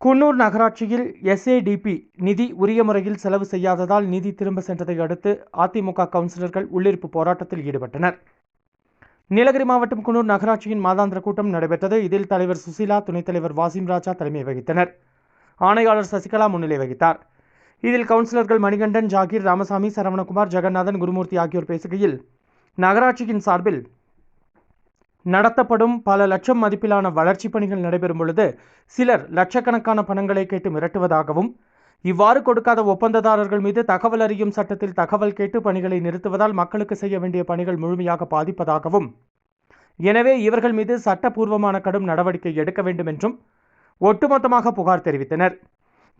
குன்னூர் நகராட்சியில் எஸ்ஏடிபி நிதி உரிய முறையில் செலவு செய்யாததால் நிதி திரும்ப சென்றதை அடுத்து அதிமுக கவுன்சிலர்கள் உள்ளிருப்பு போராட்டத்தில் ஈடுபட்டனர். நீலகிரி மாவட்டம் குன்னூர் நகராட்சியின் மாதாந்திர கூட்டம் நடைபெற்றது. இதில் தலைவர் சுசிலா துணைத் தலைவர் வாசிம் ராஜா தலைமை வகித்தனர். ஆணையாளர் சசிகலா முன்னிலை வகித்தார். இதில் கவுன்சிலர்கள் மணிகண்டன் ஜாகீர் ராமசாமி சரவணகுமார் ஜெகநாதன் குருமூர்த்தி ஆகியோர் பேசுகையில் நகராட்சியின் சார்பில் நடத்தப்படும் பல லட்சம் மதிப்பிலான வளர்ச்சிப் பணிகள் நடைபெறும் பொழுது சிலர் லட்சக்கணக்கான பணங்களை கேட்டு மிரட்டுவதாகவும் இவ்வாறு கொடுக்காத ஒப்பந்ததாரர்கள் மீது தகவல் அறியும் சட்டத்தில் தகவல் கேட்டு பணிகளை நிறுத்துவதால் மக்களுக்கு செய்ய வேண்டிய பணிகள் முழுமையாக பாதிப்பதாகவும் எனவே இவர்கள் மீது சட்டப்பூர்வமான கடும் நடவடிக்கை எடுக்க வேண்டும் என்றும் ஒட்டுமொத்தமாக புகார் தெரிவித்தனர்.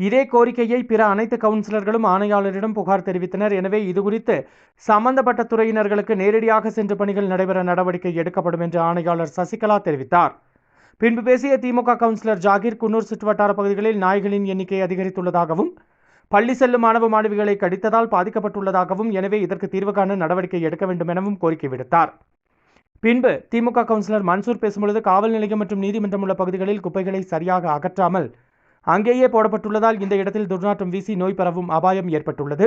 இதே கோரிக்கையை பிற அனைத்து கவுன்சிலர்களும் ஆணையாளரிடம் புகார் தெரிவித்தனர். எனவே இதுகுறித்து சம்பந்தப்பட்ட துறையினர்களுக்கு நேரடியாக சென்று பணிகள் நடைபெற நடவடிக்கை எடுக்கப்படும் என்று ஆணையாளர் சசிகலா தெரிவித்தார். பின்பு பேசிய திமுக கவுன்சிலர் ஜாகிர் குன்னூர் சுற்றுவட்டார பகுதிகளில் நாய்களின் எண்ணிக்கை அதிகரித்துள்ளதாகவும் பள்ளி செல்லும் மாணவ மாணவிகளை கடித்ததால் பாதிக்கப்பட்டுள்ளதாகவும் எனவே இதற்கு தீர்வு காண நடவடிக்கை எடுக்க வேண்டும் எனவும் கோரிக்கை விடுத்தார். பின்பு திமுக கவுன்சிலர் மன்சூர் பேசும்பொழுது காவல் நிலையம் மற்றும் நீதிமன்றம் உள்ள பகுதிகளில் குப்பைகளை சரியாக அகற்றாமல் அங்கேயே போடப்பட்டுள்ளதால் இந்த இடத்தில் துர்நாற்றம் வீசி நோய் பரவும் அபாயம் ஏற்பட்டுள்ளது.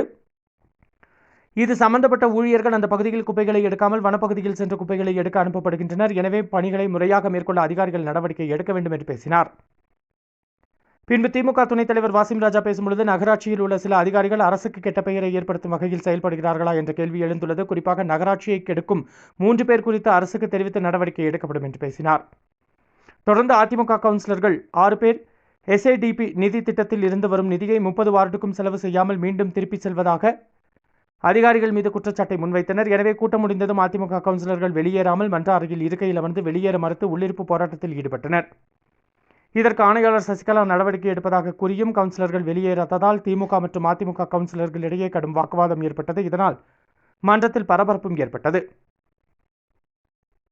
இது சம்பந்தப்பட்ட ஊழியர்கள் அந்த பகுதியில் குப்பைகளை எடுக்காமல் வனப்பகுதியில் சென்று குப்பைகளை எடுக்க அனுப்பப்படுகின்றனர். எனவே பணிகளை முறையாக மேற்கொள்ள அதிகாரிகள் நடவடிக்கை எடுக்க வேண்டும் என்று பேசினார். பின்பு திமுக துணைத் தலைவர் வாசிம் ராஜா பேசும்பொழுது நகராட்சியில் உள்ள சில அதிகாரிகள் அரசுக்கு கெட்ட பெயரை ஏற்படுத்தும் வகையில் செயல்படுகிறார்களா? என்ற கேள்வி எழுந்துள்ளது. குறிப்பாக நகராட்சியை கெடுக்கும் மூன்று பேர் குறித்து அரசுக்கு தெரிவித்து நடவடிக்கை எடுக்கப்படும் என்று பேசினார். தொடர்ந்து அதிமுக கவுன்சிலர்கள் ஆறு பேர் எஸ்ஏடிபி நிதி திட்டத்தில் இருந்து வரும் நிதியை முப்பது வார்டுக்கும் செலவு செய்யாமல் மீண்டும் திருப்பிச் செல்வதாக அதிகாரிகள் மீது குற்றச்சாட்டை முன்வைத்தனர். எனவே கூட்டம் முடிந்ததும் அதிமுக கவுன்சிலர்கள் வெளியேறாமல் மன்ற அறையில் இருக்கையில் அமர்ந்து வெளியேற மறுத்து உள்ளிருப்பு போராட்டத்தில் ஈடுபட்டனர். இதற்கு ஆணையாளர் சசிகலா நடவடிக்கை எடுப்பதாக கூறியும் கவுன்சிலர்கள் வெளியேறாததால் திமுக மற்றும் அதிமுக கவுன்சிலர்களிடையே கடும் வாக்குவாதம் ஏற்பட்டது. இதனால் மன்றத்தில் பரபரப்பும் ஏற்பட்டது.